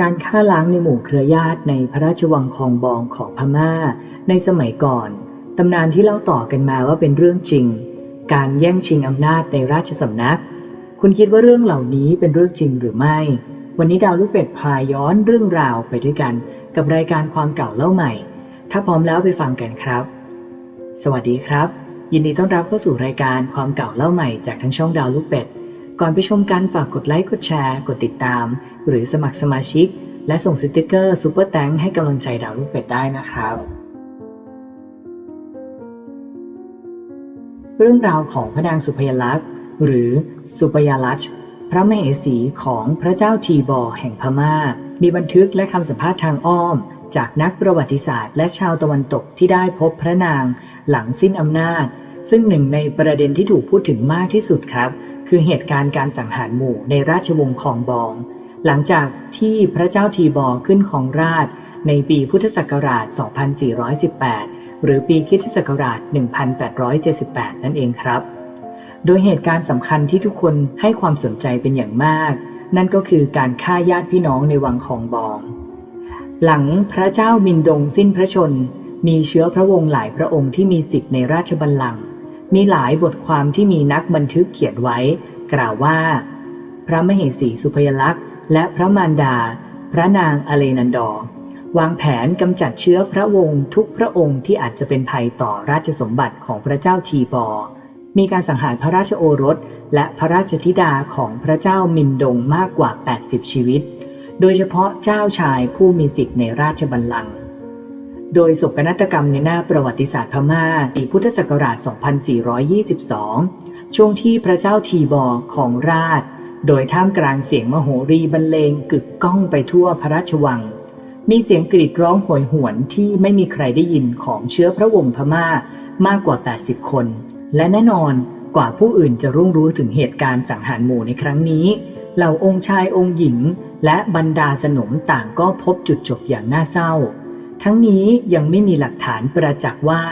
การฆ่าล้างในหมู่เครือญาติในพระราชวังคองบองของพม่าในสมัยก่อน ตำนานที่เล่าต่อกันมาว่าเป็นเรื่องจริง การแย่งชิงอำนาจในราชสำนัก คุณคิดว่าเรื่องเหล่านี้เป็นเรื่องจริงหรือไม่ วันนี้ดาวลูกเป็ดพาย้อนเรื่องราวไปด้วยกัน กับรายการความเก่าเล่าใหม่ ถ้าพร้อมแล้วไปฟังกันครับ สวัสดีครับ ยินดีต้อนรับเข้าสู่รายการความเก่าเล่าใหม่จากทั้งช่องดาวลูกเป็ด ก่อนไปชมกันฝากกดไลค์ กดแชร์ กดติดตาม หรือสมัครสมาชิก และส่งสติกเกอร์ซูเปอร์แตงให้กำลังใจดาวลูกเป็ดได้นะครับ เรื่องราวของพระนางสุพยลักษณ์ หรือสุปยาลักษณ์พระมเหสีของพระเจ้าทีบอแห่งพม่า มีบันทึกและคำสัมภาษณ์ทางอ้อม จากนักประวัติศาสตร์ และชาวตะวันตกที่ได้พบพระนางหลังสิ้นอำนาจ ซึ่งหนึ่งในประเด็นที่ถูกพูดถึงมากที่สุดครับ คือเหตุการณ์การสังหารหมู่ในราชวงศ์คองบอง หลังจากที่พระเจ้าทีบอร์ขึ้นของราชในปีพุทธศักราช 2418 หรือปีคริสตศักราช 1878 นั่นเองครับ โดยเหตุการณ์สำคัญที่ทุกคนให้ความสนใจเป็นอย่างมาก นั่นก็คือการฆ่าญาติพี่น้องในวังคองบอง หลังพระเจ้ามินดงสิ้นพระชน มีเชื้อพระวงศ์หลายพระองค์ที่มีสิทธิ์ในราชบัลลังก์ มีหลายบทความที่มีนักบันทึกเขียนไว้ กล่าวว่า พระมเหสีสุพยลักษณ์ และพระมารดา พระนางอเลนันดอ วางแผนกำจัดเชื้อพระวงศ์ทุกพระองค์ที่อาจจะเป็นภัยต่อราชสมบัติของพระเจ้าทีบอ มีการสังหารพระราชโอรส และพระราชธิดาของพระเจ้ามินดงมากกว่า 80 ชีวิต โดยเฉพาะเจ้าชายผู้มีสิทธิ์ในราชบัลลังก์ โดยโศกนาฏกรรมในหน้าประวัติศาสตร์พม่าปีพุทธศักราช 2422 ช่วงที่พระเจ้าทีบอร์ของราช โดยท่ามกลางเสียงมโหรีบรรเลงกึกก้องไปทั่วพระราชวัง มีเสียงกรีดร้องโหยหวนที่ไม่มีใครได้ยินของเชื้อพระวงศ์พม่ามากกว่า 80 คน และแน่นอนกว่าผู้อื่นจะรุ่งรู้ถึงเหตุการณ์สังหารหมู่ในครั้งนี้ เหล่าองค์ชายองค์หญิง และบรรดาสนมต่างก็พบจุดจบอย่างน่าเศร้า ทั้งนี้ยังไม่มีหลักฐานประจักษ์ว่า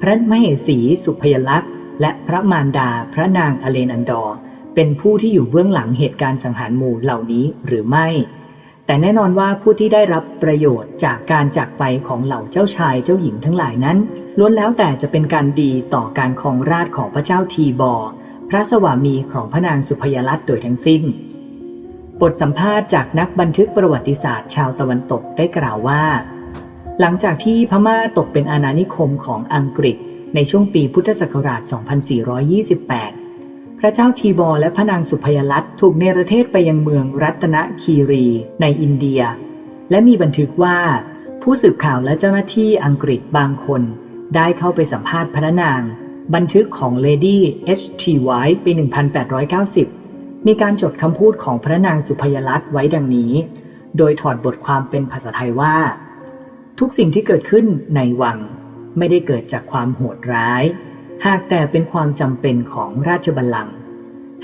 พระมเหสีสุพยลักษณ์ และพระมารดาพระนางอเลนันดอร์เป็นผู้ที่อยู่เบื้องหลังเหตุการณ์สังหารหมู่เหล่านี้หรือไม่ แต่แน่นอนว่าผู้ที่ได้รับประโยชน์จากการจากไปของเหล่าเจ้าชายเจ้าหญิงทั้งหลายนั้น ล้วนแล้วแต่จะเป็นการดีต่อการครองราชของพระเจ้าทีบอ พระสวามีของพระนางสุพยลักษณ์โดยทั้งสิ้น บทสัมภาษณ์จากนักบันทึกประวัติศาสตร์ชาวตะวันตกได้กล่าวว่า หลังจากที่พม่าตกเป็นอาณานิคมของอังกฤษในช่วงปีพุทธศักราช 2428 พระเจ้าทีบอและพระนางสุพยลัตถูกเนรเทศไปยังเมืองรัตนคีรีในอินเดีย และมีบันทึกว่า ผู้สืบข่าวและเจ้าหน้าที่อังกฤษบางคน ได้เข้าไปสัมภาษณ์พระนาง บันทึกของ Lady H.T. White ปี 1890 มีการจดคำพูดของพระนางสุพยลัตไว้ดังนี้ โดยถอดบทความเป็นภาษาไทยว่า ทุกสิ่งที่เกิดขึ้นในวังไม่ได้เกิดจากความโหดร้าย หากแต่เป็นความจำเป็นของราชบัลลังก์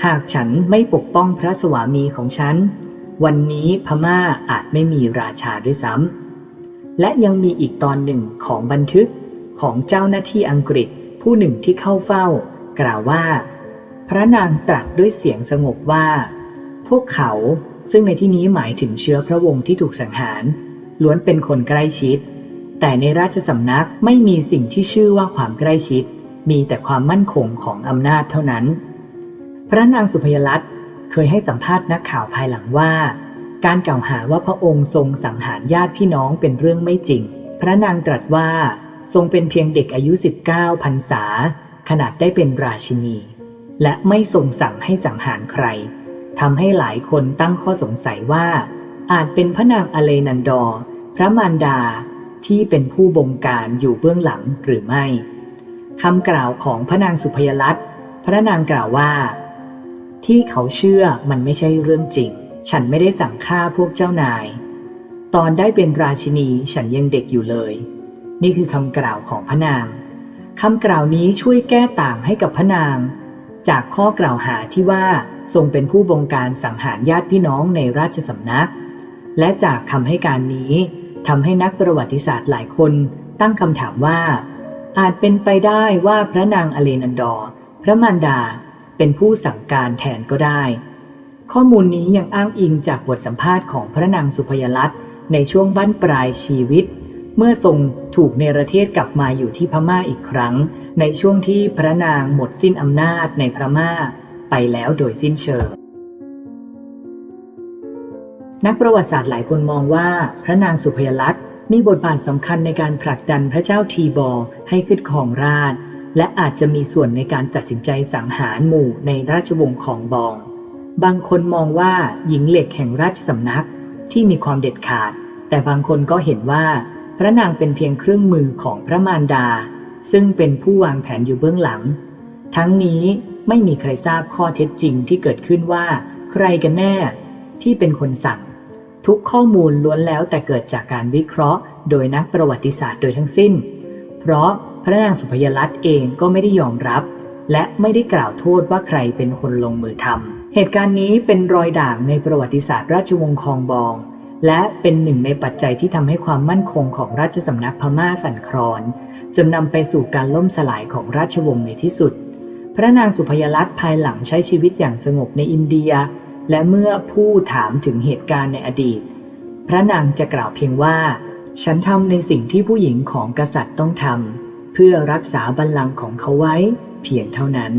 หากฉันไม่ปกป้องพระสวามีของฉัน วันนี้พม่าอาจไม่มีราชาด้วยซ้ำและยังมีอีกตอนหนึ่งของบันทึกของเจ้าหน้าที่อังกฤษผู้หนึ่งที่เข้าเฝ้า กล่าวว่า พระนางตรัสด้วยเสียงสงบว่า พวกเขาซึ่งในที่นี้หมายถึงเชื้อพระวงศ์ที่ถูกสังหาร ล้วนเป็นคนใกล้ชิด แต่ในราชสำนักไม่มีสิ่งที่ชื่อว่าความใกล้ชิด มีแต่ความมั่นคงของอำนาจเท่านั้น พระนางสุพยลัตน์เคยให้สัมภาษณ์นักข่าวภายหลังว่า การกล่าวหาว่าพระองค์ทรงสังหารญาติพี่น้องเป็นเรื่องไม่จริง พระนางตรัสว่าทรงเป็นเพียงเด็กอายุ 19พรรษา ขนาดได้เป็นราชินี และไม่ทรงสั่งให้สังหารใครทำให้หลายคนตั้งข้อสงสัยว่า อาจเป็นพระนางอเลนันดอร์ ระมารดาที่เป็นผู้บงการอยู่เบื้องหลังหรือไม่คำกล่าวของพระนางสุพยลัตน์พระนางกล่าวว่า ที่เขาเชื่อมันไม่ใช่เรื่องจริง ฉันไม่ได้สั่งฆ่าพวกเจ้านาย ตอนได้เป็นราชินีฉันยังเด็กอยู่เลย นี่คือคำกล่าวของพระนางคำกล่าวนี้ช่วยแก้ต่างให้กับพระนาง จากข้อกล่าวหาที่ว่าทรงเป็นผู้บงการสังหารญาติพี่น้องในราชสำนัก และจากคำให้การนี้ ทำให้นักประวัติศาสตร์หลายคนตั้งคำถามว่า อาจเป็นไปได้ว่าพระนางอเลนันดอร์พระมารดาเป็นผู้สั่งการแทนก็ได้ ข้อมูลนี้ยังอ้างอิงจากบทสัมภาษณ์ของพระนางสุพยลัตน์ในช่วงบั้นปลายชีวิต เมื่อทรงถูกเนรเทศกลับมาอยู่ที่พม่าอีกครั้ง ในช่วงที่พระนางหมดสิ้นอำนาจในพม่าไปแล้วโดยสิ้นเชิง นักประวัติศาสตร์หลายคนมองว่าพระนางสุพยลัตน์มีบทบาทสำคัญในการผลักดันพระเจ้าทีบอร์ให้ขึ้นครองราชและอาจจะมีส่วนในการตัดสินใจสังหารหมู่ในราชวงศ์ของบอง บางคนมองว่าหญิงเหล็กแห่งราชสำนักที่มีความเด็ดขาด แต่บางคนก็เห็นว่าพระนางเป็นเพียงเครื่องมือของพระมารดา ซึ่งเป็นผู้วางแผนอยู่เบื้องหลัง ทั้งนี้ไม่มีใครทราบข้อเท็จจริงที่เกิดขึ้นว่า ใครกันแน่ที่เป็นคนสั่ง ทุกข้อมูลล้วนแล้วแต่เกิดจากการวิเคราะห์ โดยนักประวัติศาสตร์โดยทั้งสิ้น เพราะพระนางสุพยลัตน์เองก็ไม่ได้ยอมรับ และไม่ได้กล่าวโทษว่าใครเป็นคนลงมือทำเหตุการณ์นี้เป็นรอยด่างในประวัติศาสตร์ราชวงศ์คองบอง และเป็นหนึ่งในปัจจัยที่ทำให้ความมั่นคงของราชสำนักพม่าสั่นคลอนจนนำไปสู่การล่มสลายของราชวงศ์ในที่สุด พระนางสุพยลัตน์ภายหลังใช้ชีวิตอย่างสงบในอินเดีย และเมื่อผู้ถามถึงเหตุการณ์ในอดีต พระนางจะกล่าวเพียงว่า ฉันทำในสิ่งที่ผู้หญิงของกษัตริย์ต้องทำเพื่อรักษาบัลลังก์ของเขาไว้เพียงเท่านั้น